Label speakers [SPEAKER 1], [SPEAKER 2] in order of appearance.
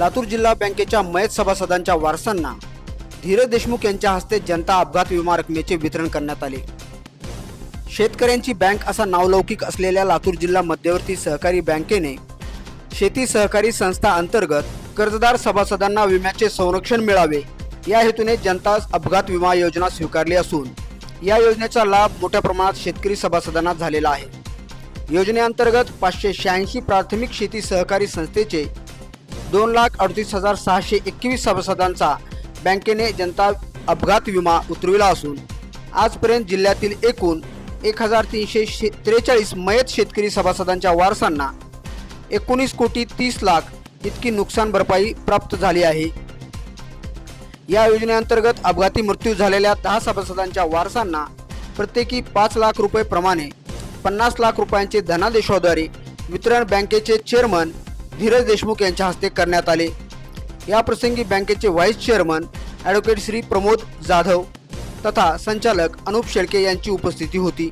[SPEAKER 1] लातूर जिल्हा बँकेच्या मयत सभासदांच्या वारसांना धीरज देशमुख यांच्या हस्ते जनता अपघात विमा रकमेचे वितरण करण्यात आले. शेतकऱ्यांची बँक असा नावलौकिक असलेल्या लातूर जिल्हा मध्यवर्ती सहकारी बँकेने शेती सहकारी संस्था अंतर्गत कर्जदार सभासदांना विम्याचे संरक्षण मिळावे या हेतूने जनता अपघात विमा योजना स्वीकारली असून या योजनेचा लाभ मोठ्या प्रमाणात शेतकरी सभासदांना झालेला आहे. योजनेअंतर्गत पाचशे शहाऐंशी प्राथमिक शेती सहकारी संस्थेचे दोन लाख अडतीस हजार सहाशे एकवीस सभासदांचा बँकेने जनता अपघात विमा उतरविला असून आजपर्यंत जिल्ह्यातील एकूण एक हजार तीनशे शे त्रेचाळीस मयत शेतकरी सभासदांच्या वारसांना एकोणीस कोटी तीस लाख इतकी नुकसान भरपाई प्राप्त झाली आहे. या योजनेअंतर्गत अपघाती मृत्यू झालेल्या दहा सभासदांच्या वारसांना प्रत्येकी पाच लाख रुपये प्रमाणे पन्नास लाख रुपयांचे धनादेशाद्वारे वितरण बँकेचे चेअरमन धीरज देशमुख यांच्या हस्ते करण्यात आले. या प्रसंगी बँकेचे vice chairman advocate Shri Pramod Jadhav तथा संचालक अनुप शेळके यांची उपस्थिती होती.